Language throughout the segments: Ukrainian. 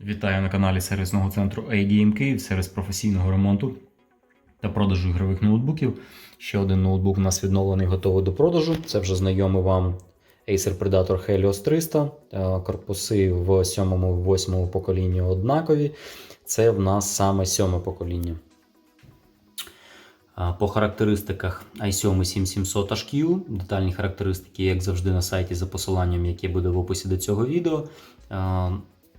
Вітаю на каналі сервісного центру A-Game Київ, сервіс професійного ремонту та продажу ігрових ноутбуків. Ще один ноутбук у нас відновлений, готовий до продажу. Це вже знайомий вам Acer Predator Helios 300. Е, Корпуси в 7-8 поколінні однакові. Це в нас саме сьоме покоління. По характеристиках i7 7700 HQ, детальні характеристики, як завжди, на сайті за посиланням, яке буде в описі до цього відео.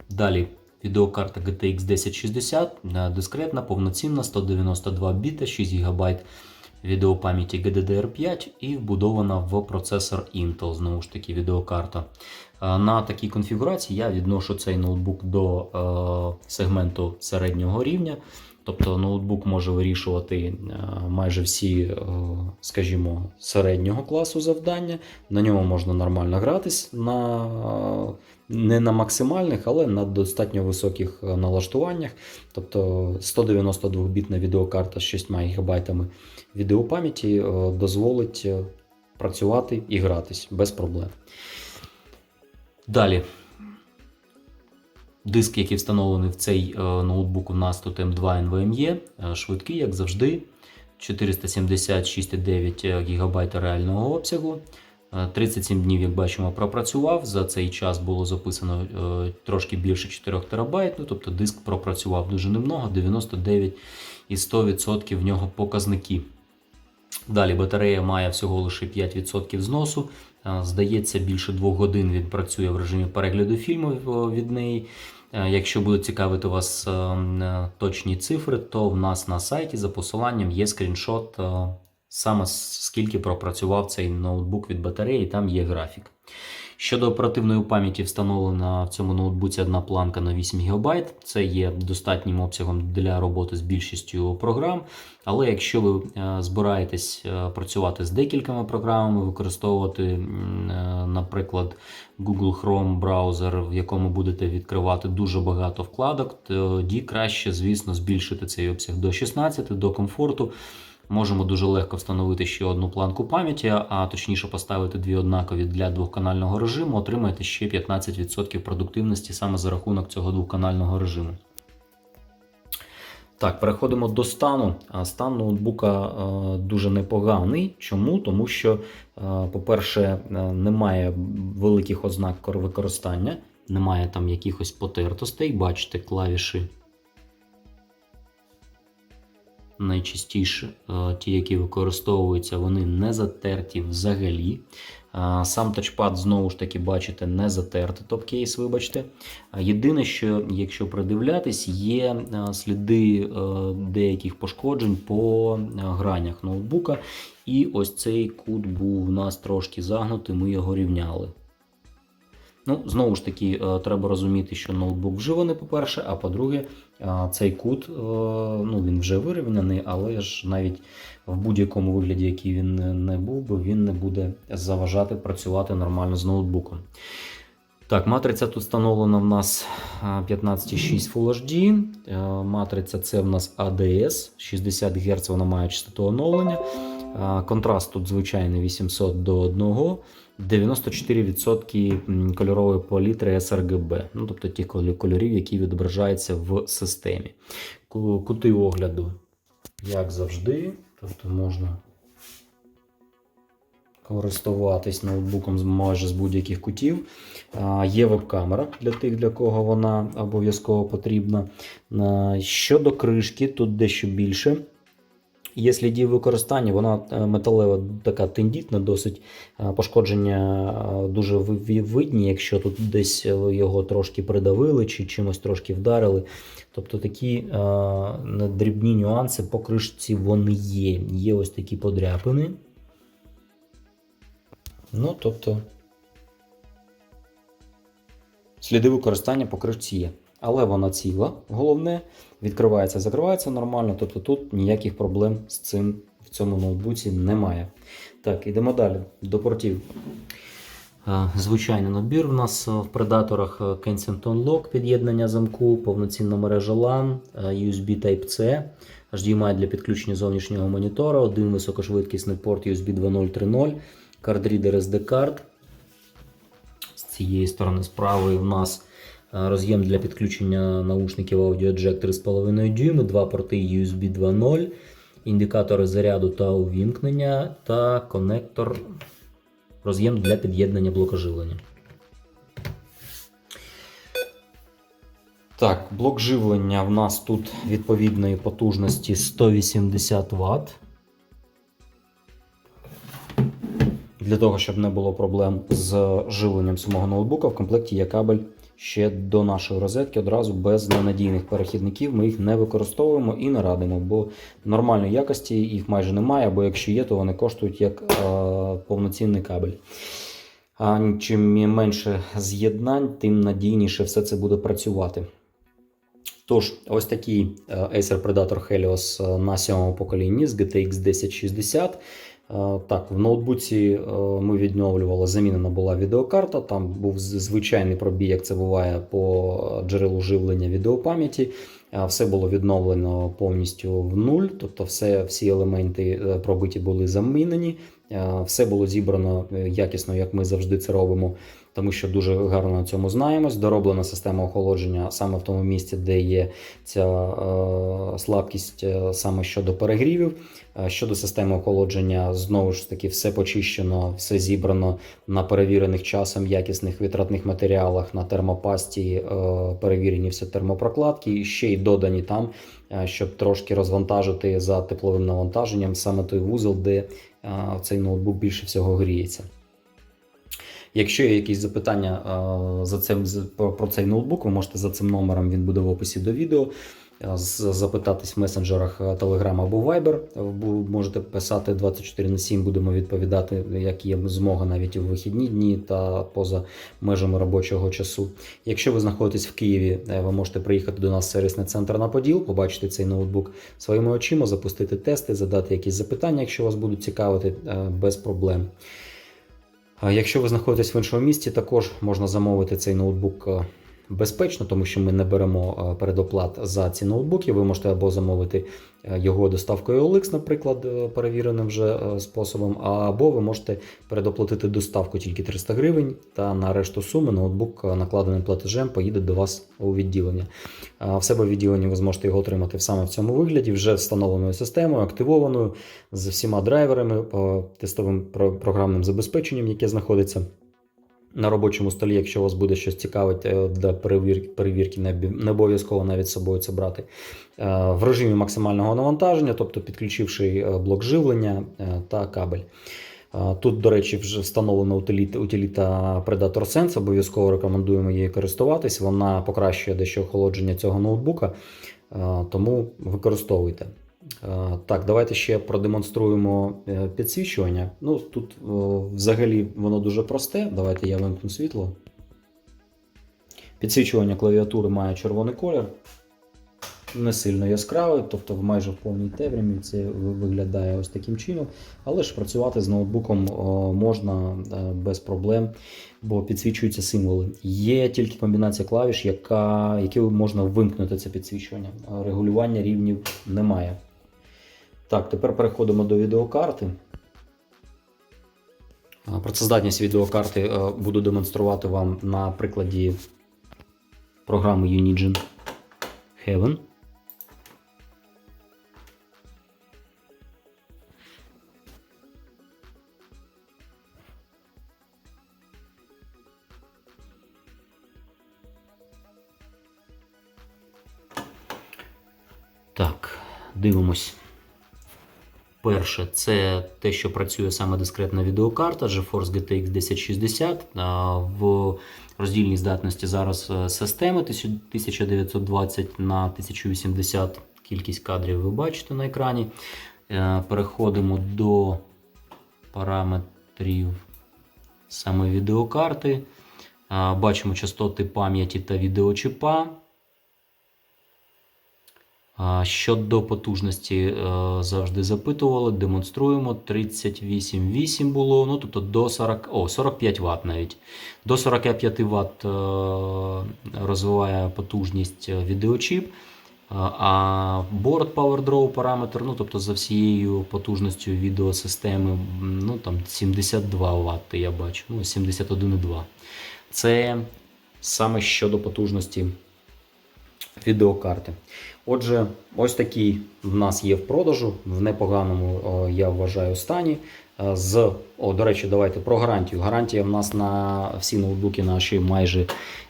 Далі відеокарта GTX 1060, дискретна, повноцінна, 192 біта, 6 ГБ відеопам'яті GDDR5 і вбудована в процесор Intel, знову ж таки, відеокарта. На такій конфігурації я відношу цей ноутбук до е, сегменту середнього рівня. Тобто ноутбук може вирішувати е, майже всі, е, скажімо, середнього класу завдання. На ньому можна нормально гратись, на, не на максимальних, але на достатньо високих е, налаштуваннях. Тобто 192-бітна відеокарта з 6 ГБ відеопам'яті дозволить працювати і гратись без проблем. Далі. Диск, який встановлений в цей е, ноутбук, у нас тут M2 NVMe, е, швидкий, як завжди. 476,9 ГБ реального обсягу. Е, 37 днів, як бачимо, пропрацював. За цей час було записано е, трошки більше 4 ТБ, ну, тобто диск пропрацював дуже немного, 99 і 100% в нього показники. Далі батарея має всього лише 5% зносу. Е, Здається, більше 2 годин він працює в режимі перегляду фільмів е, від неї. Е, Якщо будуть цікавити вас е, е, точні цифри, то в нас на сайті за посиланням є скріншот саме скільки пропрацював цей ноутбук від батареї, там є графік. Щодо оперативної пам'яті, встановлена в цьому ноутбуці одна планка на 8 ГБ. Це є достатнім обсягом для роботи з більшістю програм. Але якщо ви е, збираєтесь е, працювати з декількома програмами, використовувати, е, наприклад, Google Chrome браузер, в якому будете відкривати дуже багато вкладок, тоді краще, звісно, збільшити цей обсяг до 16 до комфорту. Можемо дуже легко встановити ще одну планку пам'яті, а точніше поставити дві однакові для двохканального режиму, отримаєте ще 15% продуктивності саме за рахунок цього двохканального режиму. Так, переходимо до стану. Стан ноутбука е, дуже непоганий. Чому? Тому що, е, по-перше, е, немає великих ознак використання, немає там якихось потертостей. Бачите, клавіші найчастіше е, ті, які використовуються, вони не затерті взагалі. Е, Сам тачпад, знову ж таки, бачите, не затертий топ-кейс, вибачте. Єдине, що якщо придивлятись, є е, сліди деяких пошкоджень по гранях ноутбука. І ось цей кут був у нас трошки загнутий, ми його рівняли. Ну, знову ж таки, е, треба розуміти, що ноутбук вживаний, по-перше, а по-друге, е, цей кут е, ну, він вже вирівняний, але ж навіть в будь-якому вигляді, який він не- був би, він не буде заважати працювати нормально з ноутбуком. Так, матриця тут встановлена в нас е, 15,6 Full HD. Матриця це в нас ADS, 60 Гц вона має частоту оновлення. Контраст тут звичайний 800 до 1. 94% кольорової палітри sRGB, ну тобто колі- кольорів, які відображаються в системі. Кути огляду, як завжди, тобто можна користуватись ноутбуком майже з будь-яких кутів. Є веб-камера для тих, для кого вона обов'язково потрібна. Щодо кришки, тут дещо більше. Є слідів використання, вона е, металева така тендітна, досить е, пошкодження е, дуже ви- ви- видні, якщо тут десь його трошки придавили чи чимось трошки вдарили. Тобто такі дрібні нюанси по кришці вони є. Є ось такі подряпини. Ну, тобто, сліди використання по кришці є. Але вона ціла, головне, відкривається, закривається нормально, тобто тут ніяких проблем з цим в цьому ноутбуці немає. Так, ідемо далі до портів. Звичайний набір у нас в предаторах Kensington Lock, під'єднання замку, повноцінна мережа LAN, USB Type-C, HDMI для підключення зовнішнього монітора, один високошвидкісний порт USB 2.0 3.0, кардрідер SD карт. З цієї сторони з правої в нас роз'єм для підключення наушників Audio Jack 3,5 дюйми, два порти USB 2.0, індикатори заряду та увімкнення та конектор роз'єм для під'єднання блока живлення. Так, блок живлення в нас тут відповідної потужності 180 Вт. Для того, щоб не було проблем з живленням самого ноутбука, в комплекті є кабель ще до нашої розетки одразу без ненадійних перехідників. Ми їх не використовуємо і не радимо, бо нормальної якості їх майже немає, або якщо є, то вони коштують як е, повноцінний кабель. А чим менше з'єднань, тим надійніше все це буде працювати. Тож, ось такий е, Acer Predator Helios е, на сьомому поколінні з GTX 1060. Е, Так, в ноутбуці е, ми відновлювали, замінена була відеокарта. Там був звичайний пробій, як це буває по джерелу живлення відеопам'яті. Е, Все було відновлено повністю в нуль, тобто все, всі елементи пробиті були замінені. Е, Все було зібрано е, якісно, як ми завжди це робимо, тому що дуже гарно на цьому знаємось. Дороблена система охолодження саме в тому місці, де є ця е, слабкість саме щодо перегрівів. Щодо системи охолодження, знову ж таки, все почищено, все зібрано на перевірених часом якісних витратних матеріалах, на термопасті, перевірені всі термопрокладки, і ще й додані там, щоб трошки розвантажити за тепловим навантаженням саме той вузол, де цей ноутбук більше всього гріється. Якщо є якісь запитання за цим, про цей ноутбук, ви можете за цим номером, він буде в описі до відео. Е, Запитатись в месенджерах е, Telegram або Viber. Можете писати 24 на 7, будемо відповідати, як є змога навіть у вихідні дні та поза межами робочого часу. Якщо ви знаходитесь в Києві, е, ви можете приїхати до нас в сервісний центр на Поділ, побачити цей ноутбук своїми очима, запустити тести, задати якісь запитання, якщо вас будуть цікавити, без проблем. Якщо ви знаходитесь в іншому місті, також можна замовити цей ноутбук безпечно, тому що ми не беремо е, передоплат за ці ноутбуки. Ви можете або замовити е, його доставкою OLX, наприклад, е, перевіреним вже способом, або ви можете передоплатити доставку тільки 300 гривень, та на решту суми ноутбук накладеним платежем поїде до вас у відділення. В себе в відділенні ви зможете його отримати саме в цьому вигляді, вже встановленою системою, активованою з всіма драйверами, тестовим програмним забезпеченням, яке знаходиться на робочому столі. Якщо вас буде щось цікавить е, для перевірки, перевірки не обов'язково навіть з собою це брати. Е, В режимі максимального навантаження, тобто підключивши е, блок живлення та кабель. Тут, до речі, вже встановлена утиліта, утиліта Predator Sense. Обов'язково рекомендуємо її користуватись. Вона покращує дещо охолодження цього ноутбука, тому використовуйте. Е, Так, давайте ще продемонструємо е, підсвічування. Ну, тут взагалі воно дуже просте. Давайте я вимкну світло. Підсвічування клавіатури має червоний колір. Не сильно яскравий, тобто майже в повній темряві це виглядає ось таким чином. Але ж працювати з ноутбуком можна е, без проблем, бо підсвічуються символи. Є тільки комбінація клавіш, яка, які можна вимкнути це підсвічування. Регулювання рівнів немає. Так, тепер переходимо до відеокарти. Працездатність відеокарти е, буду демонструвати вам на прикладі програми Unigine Heaven. Так, дивимось. Перше, це те, що працює саме дискретна відеокарта GeForce GTX 1060. В роздільній здатності зараз е, системи 1920 на 1080 кількість кадрів ви бачите на екрані. Е, Переходимо до параметрів саме відеокарти. Бачимо частоти пам'яті та відеочіпа. Щодо потужності е, завжди запитували, демонструємо 38,8 було, ну тобто до 40, о, 45 Вт навіть. До 45 Вт е, розвиває потужність е, відеочіп, а board Power Draw параметр, ну тобто за всією потужністю відеосистеми, ну там 72 Вт я бачу, ну 71,2. Це саме щодо потужності відеокарти. Отже, ось такий в нас є в продажу в непоганому, я вважаю, стані. Е, З, о, до речі, давайте про гарантію. Гарантія в нас на всі ноутбуки наші майже,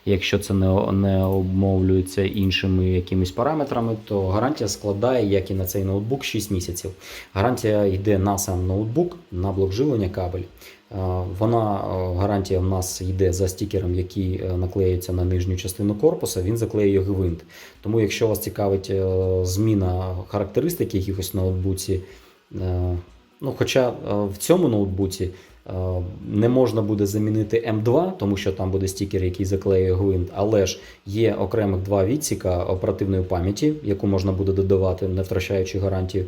якщо це не, не обмовлюється іншими якимись параметрами, то гарантія складає, як і на цей ноутбук, 6 місяців. Гарантія йде на сам ноутбук, на блок живлення кабель. Е, Вона е, гарантія в нас йде за стікером, який наклеюється на нижню частину корпуса. Він заклеює гвинт. Тому, якщо вас цікавить зміна характеристик якихось ноутбуці, ну, хоча е, в цьому ноутбуці е, не можна буде замінити М2, тому що там буде стікер, який заклеює гвинт, але ж є окремих два відсіка оперативної пам'яті, яку можна буде додавати, не втрачаючи гарантію.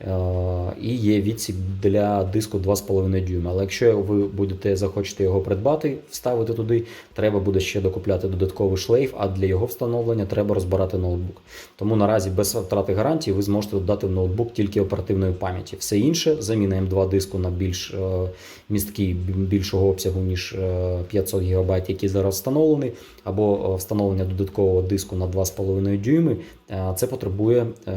Е, І є відсік для диску 2,5 дюйма. Але якщо ви будете захочете його придбати, вставити туди, треба буде ще докупляти додатковий шлейф, а для його встановлення треба розбирати ноутбук. Тому наразі без втрати гарантії ви зможете додати в ноутбук тільки оперативної пам'яті. Все інше, заміна М2 диску на більш е, місткий, більшого обсягу, ніж е, 500 ГБ, який зараз встановлений, або е, встановлення додаткового диску на 2,5 дюйми, це потребує е,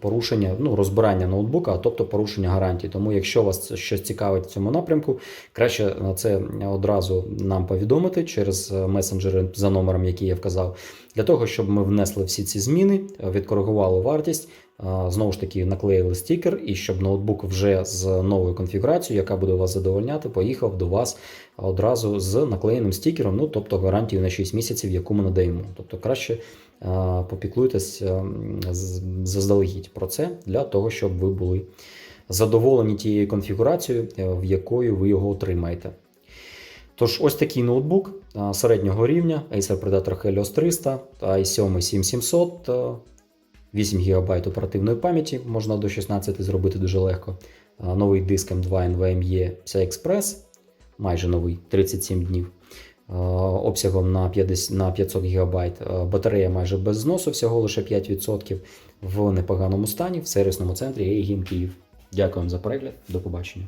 порушення, ну, розбирання ноутбука, а тобто порушення гарантії. Тому, якщо вас щось цікавить в цьому напрямку, краще на це одразу нам повідомити через е, месенджери за номером, який я вказав, для того, щоб ми внесли всі ці зміни, е, відкоригували вартість. Знову ж таки, наклеїли стікер, і щоб ноутбук вже з новою конфігурацією, яка буде вас задовольняти, поїхав до вас одразу з наклеєним стікером, ну тобто гарантію на 6 місяців, яку ми надаємо. Тобто краще попіклуйтесь заздалегідь про це для того, щоб ви були задоволені тією конфігурацією, е, в якою ви його отримаєте. Тож, ось такий ноутбук середнього рівня Acer Predator Helios 300 та i7 7700. Е, 8 ГБ оперативної пам'яті, можна до 16 зробити дуже легко. Новий диск M2 NVMe PCI Express, майже новий, 37 днів. Обсягом на 50, на 500 ГБ. Батарея майже без зносу, всього лише 5% в непоганому стані в сервісному центрі Київ. Дякую вам за перегляд, до побачення.